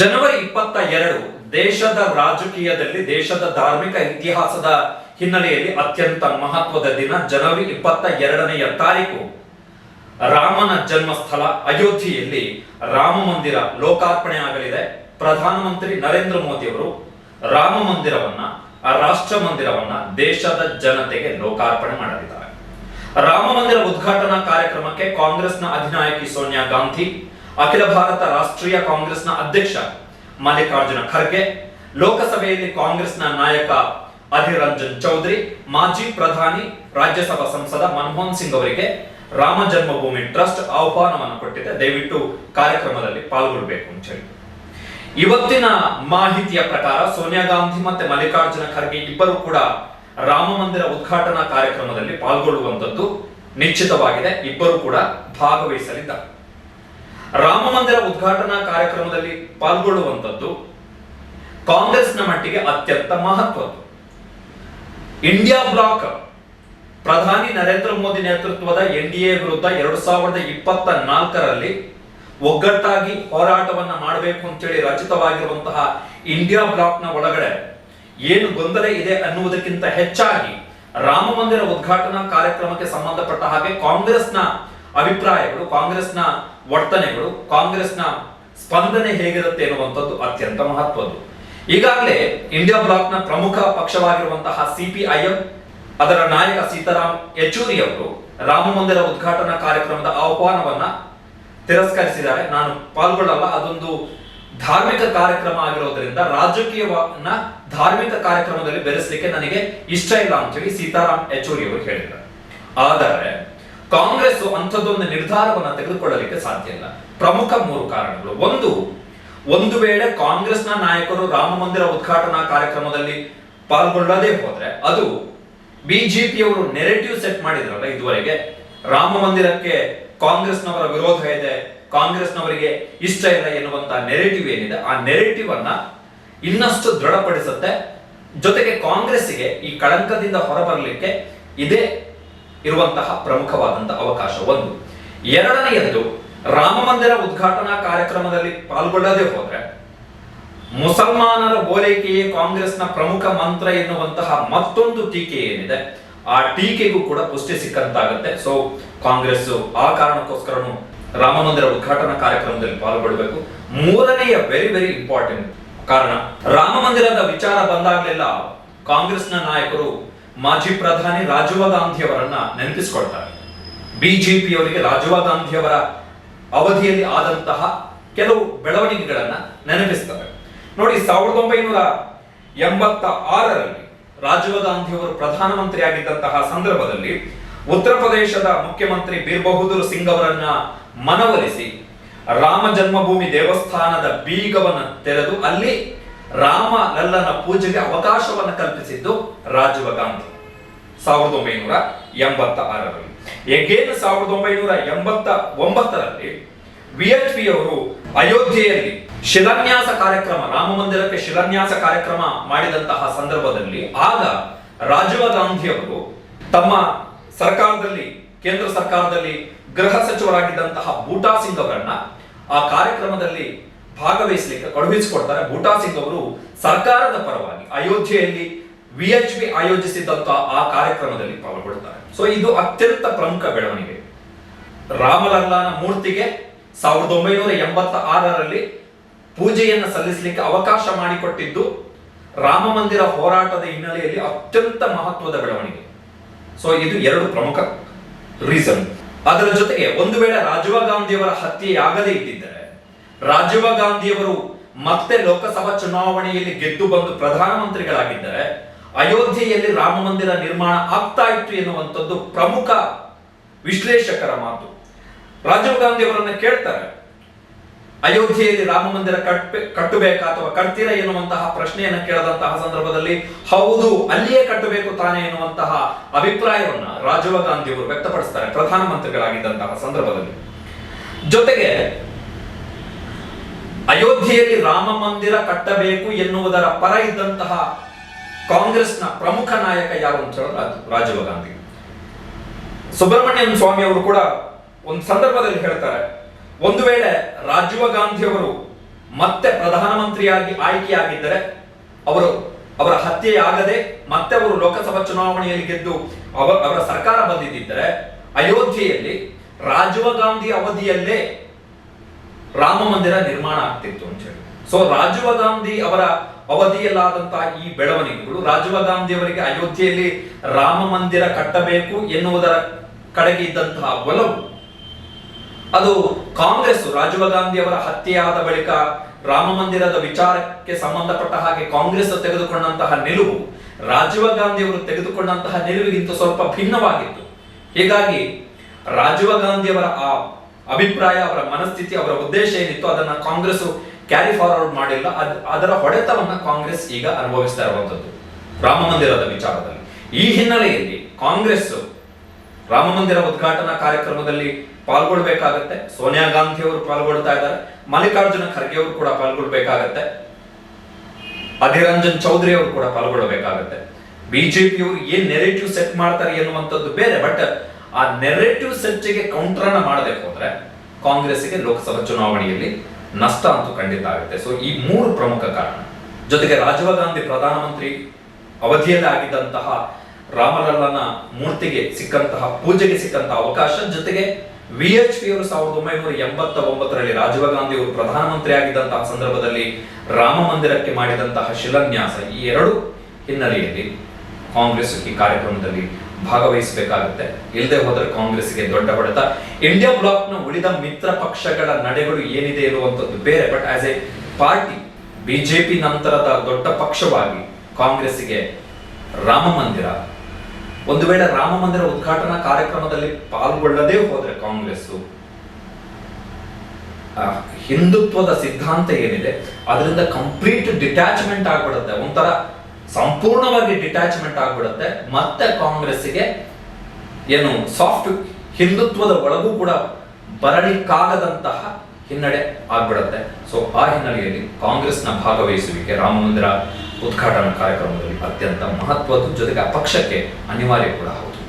ಜನವರಿ ಇಪ್ಪತ್ತ ಎರಡು ದೇಶದ ರಾಜಕೀಯದಲ್ಲಿ ದೇಶದ ಧಾರ್ಮಿಕ ಇತಿಹಾಸದ ಹಿನ್ನೆಲೆಯಲ್ಲಿ ಅತ್ಯಂತ ಮಹತ್ವದ ದಿನ ಜನವರಿ ಇಪ್ಪತ್ತ ಎರಡನೆಯ ತಾರೀಕು. ರಾಮನ ಜನ್ಮಸ್ಥಳ ಅಯೋಧ್ಯೆಯಲ್ಲಿ ರಾಮ ಮಂದಿರ ಲೋಕಾರ್ಪಣೆ ಆಗಲಿದೆ. ಪ್ರಧಾನಮಂತ್ರಿ ನರೇಂದ್ರ ಮೋದಿ ಅವರು ರಾಮ ಮಂದಿರವನ್ನ, ರಾಷ್ಟ್ರ ಮಂದಿರವನ್ನ ದೇಶದ ಜನತೆಗೆ ಲೋಕಾರ್ಪಣೆ ಮಾಡಲಿದ್ದಾರೆ. ರಾಮ ಮಂದಿರ ಉದ್ಘಾಟನಾ ಕಾರ್ಯಕ್ರಮಕ್ಕೆ ಕಾಂಗ್ರೆಸ್ನ ಅಧಿನಾಯಕಿ ಸೋನಿಯಾ ಗಾಂಧಿ ಅಖಿಲ ಭಾರತ ರಾಷ್ಟ್ರೀಯ ಕಾಂಗ್ರೆಸ್ನ ಅಧ್ಯಕ್ಷ ಮಲ್ಲಿಕಾರ್ಜುನ ಖರ್ಗೆ, ಲೋಕಸಭೆಯಲ್ಲಿ ಕಾಂಗ್ರೆಸ್ನ ನಾಯಕ ಅಧೀರ್ ಚೌಧರಿ, ಮಾಜಿ ಪ್ರಧಾನಿ ರಾಜ್ಯಸಭಾ ಸಂಸದ ಮನಮೋಹನ್ ಸಿಂಗ್ ಅವರಿಗೆ ರಾಮ ಜನ್ಮಭೂಮಿ ಟ್ರಸ್ಟ್ ಆಹ್ವಾನವನ್ನು ಕೊಟ್ಟಿದೆ. ದಯವಿಟ್ಟು ಕಾರ್ಯಕ್ರಮದಲ್ಲಿ ಪಾಲ್ಗೊಳ್ಬೇಕು ಅಂತ ಹೇಳಿ. ಇವತ್ತಿನ ಮಾಹಿತಿಯ ಪ್ರಕಾರ ಸೋನಿಯಾ ಗಾಂಧಿ ಮತ್ತೆ ಮಲ್ಲಿಕಾರ್ಜುನ ಖರ್ಗೆ ಇಬ್ಬರು ಕೂಡ ರಾಮ ಮಂದಿರ ಉದ್ಘಾಟನಾ ಕಾರ್ಯಕ್ರಮದಲ್ಲಿ ಪಾಲ್ಗೊಳ್ಳುವಂತದ್ದು ನಿಶ್ಚಿತವಾಗಿದೆ. ಇಬ್ಬರು ಕೂಡ ಭಾಗವಹಿಸಲಿದ್ದಾರೆ. ರಾಮ ಮಂದಿರ ಉದ್ಘಾಟನಾ ಕಾರ್ಯಕ್ರಮದಲ್ಲಿ ಪಾಲ್ಗೊಳ್ಳುವಂಥದ್ದು ಕಾಂಗ್ರೆಸ್ನ ಮಟ್ಟಿಗೆ ಅತ್ಯಂತ ಮಹತ್ವದ್ದು. ಇಂಡಿಯಾ ಬ್ಲಾಕ್ ಪ್ರಧಾನಿ ನರೇಂದ್ರ ಮೋದಿ ನೇತೃತ್ವದ ಎನ್ಡಿಎ ವಿರುದ್ಧ ಎರಡು ಸಾವಿರದ ಇಪ್ಪತ್ತ ನಾಲ್ಕರಲ್ಲಿ ಒಗ್ಗಟ್ಟಾಗಿ ಹೋರಾಟವನ್ನ ಮಾಡಬೇಕು ಅಂತೇಳಿ ರಚಿತವಾಗಿರುವಂತಹ ಇಂಡಿಯಾ ಬ್ಲಾಕ್ನ ಒಳಗಡೆ ಏನು ಗೊಂದಲ ಇದೆ ಅನ್ನುವುದಕ್ಕಿಂತ ಹೆಚ್ಚಾಗಿ ರಾಮ ಮಂದಿರ ಉದ್ಘಾಟನಾ ಕಾರ್ಯಕ್ರಮಕ್ಕೆ ಸಂಬಂಧಪಟ್ಟ ಹಾಗೆ ಕಾಂಗ್ರೆಸ್ನ ಅಭಿಪ್ರಾಯಗಳು, ಕಾಂಗ್ರೆಸ್ನ ವರ್ತನೆಗಳು, ಕಾಂಗ್ರೆಸ್ನ ಸ್ಪಂದನೆ ಹೇಗಿರುತ್ತೆ ಎನ್ನುವಂಥದ್ದು ಅತ್ಯಂತ ಮಹತ್ವದ್ದು. ಈಗಾಗಲೇ ಇಂಡಿಯಾ ಬ್ಲಾಕ್ನ ಪ್ರಮುಖ ಪಕ್ಷವಾಗಿರುವಂತಹ ಸಿಪಿಐಎಂ ಅದರ ನಾಯಕ ಸೀತಾರಾಮ್ ಯೆಚೂರಿ ಅವರು ರಾಮ ಮಂದಿರ ಉದ್ಘಾಟನಾ ಕಾರ್ಯಕ್ರಮದ ಆಹ್ವಾನವನ್ನ ತಿರಸ್ಕರಿಸಿದ್ದಾರೆ. ನಾನು ಪಾಲ್ಗೊಳ್ಳಲ್ಲ, ಅದೊಂದು ಧಾರ್ಮಿಕ ಕಾರ್ಯಕ್ರಮ ಆಗಿರೋದ್ರಿಂದ ರಾಜಕೀಯವನ್ನ ಧಾರ್ಮಿಕ ಕಾರ್ಯಕ್ರಮದಲ್ಲಿ ಬೆರೆಸಲಿಕ್ಕೆ ನನಗೆ ಇಷ್ಟ ಇಲ್ಲ ಅಂತೇಳಿ ಸೀತಾರಾಮ್ ಯೆಚೂರಿ ಅವರು ಹೇಳಿದ್ದಾರೆ. ಆದರೆ ಕಾಂಗ್ರೆಸ್ ಅಂಥದ್ದೊಂದು ನಿರ್ಧಾರವನ್ನು ತೆಗೆದುಕೊಳ್ಳಲಿಕ್ಕೆ ಸಾಧ್ಯ ಇಲ್ಲ. ಪ್ರಮುಖ ಮೂರು ಕಾರಣಗಳು. ಒಂದು ಒಂದು ವೇಳೆ ಕಾಂಗ್ರೆಸ್ನ ನಾಯಕರು ರಾಮ ಮಂದಿರ ಉದ್ಘಾಟನಾ ಕಾರ್ಯಕ್ರಮದಲ್ಲಿ ಪಾಲ್ಗೊಳ್ಳದೇ ಹೋದ್ರೆ, ಅದು ಬಿಜೆಪಿಯವರು ನೆರೆಟಿವ್ ಸೆಟ್ ಮಾಡಿದ್ರಲ್ಲ ಇದುವರೆಗೆ, ರಾಮ ಮಂದಿರಕ್ಕೆ ಕಾಂಗ್ರೆಸ್ನವರ ವಿರೋಧ ಇದೆ, ಕಾಂಗ್ರೆಸ್ನವರಿಗೆ ಇಷ್ಟ ಇಲ್ಲ ಎನ್ನುವಂತ ನೆರೆಟಿವ್ ಏನಿದೆ, ಆ ನೆರೆಟಿವ್ ಅನ್ನ ಇನ್ನಷ್ಟು ದೃಢಪಡಿಸುತ್ತೆ. ಜೊತೆಗೆ ಕಾಂಗ್ರೆಸ್ಸಿಗೆ ಈ ಕಳಂಕದಿಂದ ಹೊರಬರಲಿಕ್ಕೆ ಇದೇ ಇರುವಂತಹ ಪ್ರಮುಖವಾದಂತಹ ಅವಕಾಶ ಒಂದು. ಎರಡನೆಯದ್ದು, ರಾಮ ಮಂದಿರ ಉದ್ಘಾಟನಾ ಕಾರ್ಯಕ್ರಮದಲ್ಲಿ ಪಾಲ್ಗೊಳ್ಳದೆ ಹೋದ್ರೆ, ಮುಸಲ್ಮಾನರ ಓಲೈಕೆಯೇ ಕಾಂಗ್ರೆಸ್ನ ಪ್ರಮುಖ ಮಂತ್ರ ಎನ್ನುವಂತಹ ಮತ್ತೊಂದು ಟೀಕೆ ಏನಿದೆ, ಆ ಟೀಕೆಗೂ ಕೂಡ ಪುಷ್ಟಿ ಸಿಕ್ಕಂತಾಗುತ್ತೆ. ಸೊ ಕಾಂಗ್ರೆಸ್ ಆ ಕಾರಣಕ್ಕೋಸ್ಕರನು ರಾಮ ಮಂದಿರ ಉದ್ಘಾಟನಾ ಕಾರ್ಯಕ್ರಮದಲ್ಲಿ ಪಾಲ್ಗೊಳ್ಳಬೇಕು ಮೂರನೆಯ ವೆರಿ ವೆರಿ ಇಂಪಾರ್ಟೆಂಟ್ ಕಾರಣ, ರಾಮ ಮಂದಿರದ ವಿಚಾರ ಬಂದಾಗಲೆಲ್ಲ ಕಾಂಗ್ರೆಸ್ನ ನಾಯಕರು ಮಾಜಿ ಪ್ರಧಾನಿ ರಾಜೀವ್ ಗಾಂಧಿ ಅವರನ್ನ ನೆನಪಿಸಿಕೊಳ್ತಾರೆ. ಬಿಜೆಪಿಯವರಿಗೆ ರಾಜೀವ್ ಗಾಂಧಿ ಅವರ ಅವಧಿಯಲ್ಲಿ ಆದಂತಹ ಕೆಲವು ಬೆಳವಣಿಗೆಗಳನ್ನ ನೆನಪಿಸ್ತವೆ ನೋಡಿ, ಸಾವಿರದ ಒಂಬೈನೂರ ಎಂಬತ್ತ ಆರರಲ್ಲಿ ರಾಜೀವ್ ಗಾಂಧಿಯವರು ಪ್ರಧಾನಮಂತ್ರಿ ಆಗಿದ್ದಂತಹ ಸಂದರ್ಭದಲ್ಲಿ ಉತ್ತರ ಪ್ರದೇಶದ ಮುಖ್ಯಮಂತ್ರಿ ಬೀರ್ ಬಹದ್ದೂರ್ ಸಿಂಗ್ ಅವರನ್ನ ಮನವೊಲಿಸಿ ರಾಮ ಜನ್ಮಭೂಮಿ ದೇವಸ್ಥಾನದ ಬೀಗವನ್ನು ತೆರೆದು ಅಲ್ಲಿ ರಾಮ ಲಲ್ಲನ ಪೂಜೆಗೆ ಅವಕಾಶವನ್ನು ಕಲ್ಪಿಸಿದ್ದು ರಾಜೀವ ಗಾಂಧಿ. ಸಾವಿರದ ಒಂಬೈನೂರ ಎಂಬತ್ತ ಆರರಲ್ಲಿ ಎಗೇನ್ ಸಾವಿರದ ಒಂಬೈನೂರ ಎಂಬತ್ತ ಒಂಬತ್ತರಲ್ಲಿ ವಿಎಚ್ಪಿ ಅವರು ಅಯೋಧ್ಯೆಯಲ್ಲಿ ಶಿಲಾನ್ಯಾಸ ಕಾರ್ಯಕ್ರಮ, ರಾಮ ಮಂದಿರಕ್ಕೆ ಶಿಲಾನ್ಯಾಸ ಕಾರ್ಯಕ್ರಮ ಮಾಡಿದಂತಹ ಸಂದರ್ಭದಲ್ಲಿ ಆಗ ರಾಜೀವ ಗಾಂಧಿ ಅವರು ತಮ್ಮ ಸರ್ಕಾರದಲ್ಲಿ, ಕೇಂದ್ರ ಸರ್ಕಾರದಲ್ಲಿ ಗೃಹ ಸಚಿವರಾಗಿದ್ದಂತಹ ಬೂಟಾ ಸಿಂಗ್ ಅವರನ್ನ ಆ ಕಾರ್ಯಕ್ರಮದಲ್ಲಿ ಭಾಗವಹಿಸಲಿಕ್ಕೆ ಕಳುಹಿಸಿಕೊಡ್ತಾರೆ. ಬೂಟಾ ಸಿಂಗ್ ಅವರು ಸರ್ಕಾರದ ಪರವಾಗಿ ಅಯೋಧ್ಯೆಯಲ್ಲಿ ವಿ ಎಚ್ ಪಿ ಆಯೋಜಿಸಿದ್ದಂತಹ ಆ ಕಾರ್ಯಕ್ರಮದಲ್ಲಿ ಪಾಲ್ಗೊಳ್ತಾರೆ ಸೊ ಇದು ಅತ್ಯಂತ ಪ್ರಮುಖ ಬೆಳವಣಿಗೆ. ರಾಮಲಲ್ಲಾನ ಮೂರ್ತಿಗೆ ಸಾವಿರದ ಒಂಬೈನೂರ ಎಂಬತ್ತ ಆರರಲ್ಲಿ ಪೂಜೆಯನ್ನು ಸಲ್ಲಿಸಲಿಕ್ಕೆ ಅವಕಾಶ ಮಾಡಿಕೊಟ್ಟಿದ್ದು ರಾಮ ಮಂದಿರ ಹೋರಾಟದ ಹಿನ್ನೆಲೆಯಲ್ಲಿ ಅತ್ಯಂತ ಮಹತ್ವದ ಬೆಳವಣಿಗೆ. ಸೊ ಇದು ಎರಡು ಪ್ರಮುಖ ರೀಸನ್. ಅದರ ಜೊತೆಗೆ ಒಂದು ವೇಳೆ ರಾಜೀವ್ ಗಾಂಧಿಯವರ ಹತ್ಯೆಯಾಗದೇ ಇದ್ದಿದ್ದರೆ ರಾಜೀವ್ ಗಾಂಧಿಯವರು ಮತ್ತೆ ಲೋಕಸಭಾ ಚುನಾವಣೆಯಲ್ಲಿ ಗೆದ್ದು ಬಂದು ಪ್ರಧಾನಮಂತ್ರಿಗಳಾಗಿದ್ದರೆ ಅಯೋಧ್ಯೆಯಲ್ಲಿ ರಾಮ ಮಂದಿರ ನಿರ್ಮಾಣ ಆಗ್ತಾ ಇತ್ತು ಎನ್ನುವಂಥದ್ದು ಪ್ರಮುಖ ವಿಶ್ಲೇಷಕರ ಮಾತು. ರಾಜೀವ್ ಗಾಂಧಿ ಅವರನ್ನ ಕೇಳ್ತಾರೆ, ಅಯೋಧ್ಯೆಯಲ್ಲಿ ರಾಮ ಮಂದಿರ ಕಟ್ಟಬೇಕಾ ಅಥವಾ ಕಟ್ತೀರಾ ಎನ್ನುವಂತಹ ಪ್ರಶ್ನೆಯನ್ನು ಕೇಳದಂತಹ ಸಂದರ್ಭದಲ್ಲಿ ಹೌದು, ಅಲ್ಲಿಯೇ ಕಟ್ಟಬೇಕು ತಾನೆ ಎನ್ನುವಂತಹ ಅಭಿಪ್ರಾಯವನ್ನ ರಾಜೀವ್ ಗಾಂಧಿ ಅವರು ವ್ಯಕ್ತಪಡಿಸ್ತಾರೆ ಪ್ರಧಾನಮಂತ್ರಿಗಳಾಗಿದ್ದಂತಹ ಸಂದರ್ಭದಲ್ಲಿ. ಜೊತೆಗೆ ಅಯೋಧ್ಯೆಯಲ್ಲಿ ರಾಮ ಮಂದಿರ ಕಟ್ಟಬೇಕು ಎನ್ನುವುದರ ಪರ ಇದ್ದಂತಹ ಕಾಂಗ್ರೆಸ್ನ ಪ್ರಮುಖ ನಾಯಕ ಯಾರು ಅಂತ ಹೇಳಿದ್ರೆ ರಾಜೀವ್ ಗಾಂಧಿ. ಸುಬ್ರಹ್ಮಣ್ಯಂ ಸ್ವಾಮಿ ಅವರು ಕೂಡ ಒಂದು ಸಂದರ್ಭದಲ್ಲಿ ಹೇಳ್ತಾರೆ, ಒಂದು ವೇಳೆ ರಾಜೀವ್ ಗಾಂಧಿ ಅವರು ಮತ್ತೆ ಪ್ರಧಾನಮಂತ್ರಿಯಾಗಿ ಆಯ್ಕೆಯಾಗಿದ್ದರೆ ಅವರು ಅವರ ಹತ್ಯೆಯಾಗದೆ ಮತ್ತೆ ಅವರು ಲೋಕಸಭಾ ಚುನಾವಣೆಯಲ್ಲಿ ಗೆದ್ದು ಅವ, ಅವರ ಸರ್ಕಾರ ಬಂದಿದ್ದರೆ ಅಯೋಧ್ಯೆಯಲ್ಲಿ ರಾಜೀವ್ ಗಾಂಧಿ ಅವಧಿಯಲ್ಲೇ ರಾಮ ಮಂದಿರ ನಿರ್ಮಾಣ ಆಗ್ತಿತ್ತು ಅಂತ ಹೇಳಿ. ಸೊ ರಾಜೀವ ಗಾಂಧಿ ಅವರ ಅವಧಿಯಲ್ಲಾದಂತಹ ಈ ಬೆಳವಣಿಗೆಗಳು, ರಾಜೀವ ಗಾಂಧಿ ಅವರಿಗೆ ಅಯೋಧ್ಯೆಯಲ್ಲಿ ರಾಮ ಮಂದಿರ ಕಟ್ಟಬೇಕು ಎನ್ನುವುದರ ಕಡೆಗೆ ಇದ್ದಂತಹ ಒಲವು, ಅದು ಕಾಂಗ್ರೆಸ್ ರಾಜೀವ ಗಾಂಧಿ ಅವರ ಹತ್ಯೆಯಾದ ಬಳಿಕ ರಾಮ ಮಂದಿರದ ವಿಚಾರಕ್ಕೆ ಸಂಬಂಧಪಟ್ಟ ಹಾಗೆ ಕಾಂಗ್ರೆಸ್ ತೆಗೆದುಕೊಂಡಂತಹ ನಿಲುವು, ರಾಜೀವ ಗಾಂಧಿ ಅವರು ತೆಗೆದುಕೊಂಡಂತಹ ನಿಲುವಿಗಿಂತ ಸ್ವಲ್ಪ ಭಿನ್ನವಾಗಿತ್ತು. ಹೀಗಾಗಿ, ರಾಜೀವ ಗಾಂಧಿ ಅವರ ಆ ಅಭಿಪ್ರಾಯ, ಅವರ ಮನಸ್ಥಿತಿ, ಅವರ ಉದ್ದೇಶ ಏನಿತ್ತು ಅದನ್ನ ಕಾಂಗ್ರೆಸ್ ಕ್ಯಾರಿ ಫಾರ್ವರ್ಡ್ ಮಾಡಿಲ್ಲ. ಅದ್- ಅದರ ಹೊಡೆತವನ್ನ ಕಾಂಗ್ರೆಸ್ ಈಗ ಅನುಭವಿಸ್ತಾ ಇರುವಂತದ್ದು ರಾಮ ಮಂದಿರದ ವಿಚಾರದಲ್ಲಿ. ಈ ಹಿನ್ನೆಲೆಯಲ್ಲಿ ಕಾಂಗ್ರೆಸ್ ರಾಮ ಮಂದಿರ ಉದ್ಘಾಟನಾ ಕಾರ್ಯಕ್ರಮದಲ್ಲಿ ಪಾಲ್ಗೊಳ್ಬೇಕಾಗತ್ತೆ. ಸೋನಿಯಾ ಗಾಂಧಿ ಅವರು ಪಾಲ್ಗೊಳ್ತಾ ಇದ್ದಾರೆ. ಮಲ್ಲಿಕಾರ್ಜುನ ಖರ್ಗೆ ಅವರು ಕೂಡ ಪಾಲ್ಗೊಳ್ಬೇಕಾಗತ್ತೆ. ಅಧೀರ್ ಚೌಧರಿ ಅವರು ಕೂಡ ಪಾಲ್ಗೊಳ್ಳಬೇಕಾಗತ್ತೆ ಬಿಜೆಪಿಯು ಏನ್ ನೆರೆಟಿವ್ ಸೆಟ್ ಮಾಡ್ತಾರೆ ಎನ್ನುವಂಥದ್ದು ಬೇರೆ ಬಟ್ ಆ ನೆರೆಟಿವ್ ಸೆಟ್ಗೆ ಕೌಂಟರ್ ಅನ್ನ ಮಾಡಬೇಕು ಹೋದ್ರೆ ಕಾಂಗ್ರೆಸ್ಗೆ ಲೋಕಸಭಾ ಚುನಾವಣೆಯಲ್ಲಿ ನಷ್ಟ ಅಂತೂ ಖಂಡಿತ ಆಗುತ್ತೆ. ಸೊ ಈ ಮೂರು ಪ್ರಮುಖ ಕಾರಣ. ಜೊತೆಗೆ ರಾಜೀವ್ ಗಾಂಧಿ ಪ್ರಧಾನಮಂತ್ರಿ ಅವಧಿಯಲ್ಲಿ ಆಗಿದ್ದಂತಹ ರಾಮಲಲ್ಲನ ಮೂರ್ತಿಗೆ ಸಿಕ್ಕಂತಹ, ಪೂಜೆಗೆ ಸಿಕ್ಕಂತಹ ಅವಕಾಶ. ಜೊತೆಗೆ ವಿ ಎಚ್ ಪಿ ಅವರು ಸಾವಿರದ ಒಂಬೈನೂರ ಎಂಬತ್ತ ಒಂಬತ್ತರಲ್ಲಿ ರಾಜೀವ್ ಗಾಂಧಿ ಅವರು ಪ್ರಧಾನಮಂತ್ರಿ ಆಗಿದ್ದಂತಹ ಸಂದರ್ಭದಲ್ಲಿ ರಾಮ ಮಂದಿರಕ್ಕೆ ಮಾಡಿದಂತಹ ಶಿಲಾನ್ಯಾಸ. ಈ ಎರಡು ಹಿನ್ನೆಲೆಯಲ್ಲಿ ಕಾಂಗ್ರೆಸ್ ಈ ಕಾರ್ಯಕ್ರಮದಲ್ಲಿ ಭಾಗವಹಿಸಬೇಕಾಗುತ್ತೆ. ಇಲ್ಲದೆ ಹೋದರೆ ಕಾಂಗ್ರೆಸ್ಗೆ ದೊಡ್ಡ ಹೊಡೆತ. ಇಂಡಿಯಾ ಬ್ಲಾಕ್ನ ಉಳಿದ ಮಿತ್ರ ಪಕ್ಷಗಳ ನಡೆಗಳು ಏನಿದೆ ಇರುವಂತದ್ದು ಬೇರೆ. But as a party BJP ನಂತರದ ದೊಡ್ಡ ಪಕ್ಷವಾಗಿ ಕಾಂಗ್ರೆಸ್ಗೆ ರಾಮ ಮಂದಿರ. ಒಂದು ವೇಳೆ ರಾಮ ಮಂದಿರ ಉದ್ಘಾಟನಾ ಕಾರ್ಯಕ್ರಮದಲ್ಲಿ ಪಾಲ್ಗೊಳ್ಳದೇ ಹೋದರೆ ಕಾಂಗ್ರೆಸ್ ಹಿಂದುತ್ವದ ಸಿದ್ಧಾಂತ ಏನಿದೆ, ಅದರಿಂದ ಕಂಪ್ಲೀಟ್ ಡಿಟ್ಯಾಚ್ಮೆಂಟ್ ಆಗ್ಬಿಡುತ್ತೆ. ಒಂಥರ ಸಂಪೂರ್ಣವಾಗಿ ಡಿಟ್ಯಾಚ್ಮೆಂಟ್ ಆಗ್ಬಿಡುತ್ತೆ. ಮತ್ತೆ ಕಾಂಗ್ರೆಸ್ಗೆ ಏನು ಸಾಫ್ಟ್ ಹಿಂದುತ್ವದ ಒಳಗೂ ಕೂಡ ಬರಲಿಕ್ಕಾಗದಂತಹ ಹಿನ್ನಡೆ ಆಗ್ಬಿಡುತ್ತೆ. ಸೊ ಆ ಹಿನ್ನೆಲೆಯಲ್ಲಿ ಕಾಂಗ್ರೆಸ್ನ ಭಾಗವಹಿಸುವಿಕೆ ರಾಮ ಮಂದಿರ ಉದ್ಘಾಟನಾ ಕಾರ್ಯಕ್ರಮದಲ್ಲಿ ಅತ್ಯಂತ ಮಹತ್ವದ ಜೊತೆಗೆ ಆ ಪಕ್ಷಕ್ಕೆ ಅನಿವಾರ್ಯ ಕೂಡ ಹೌದು.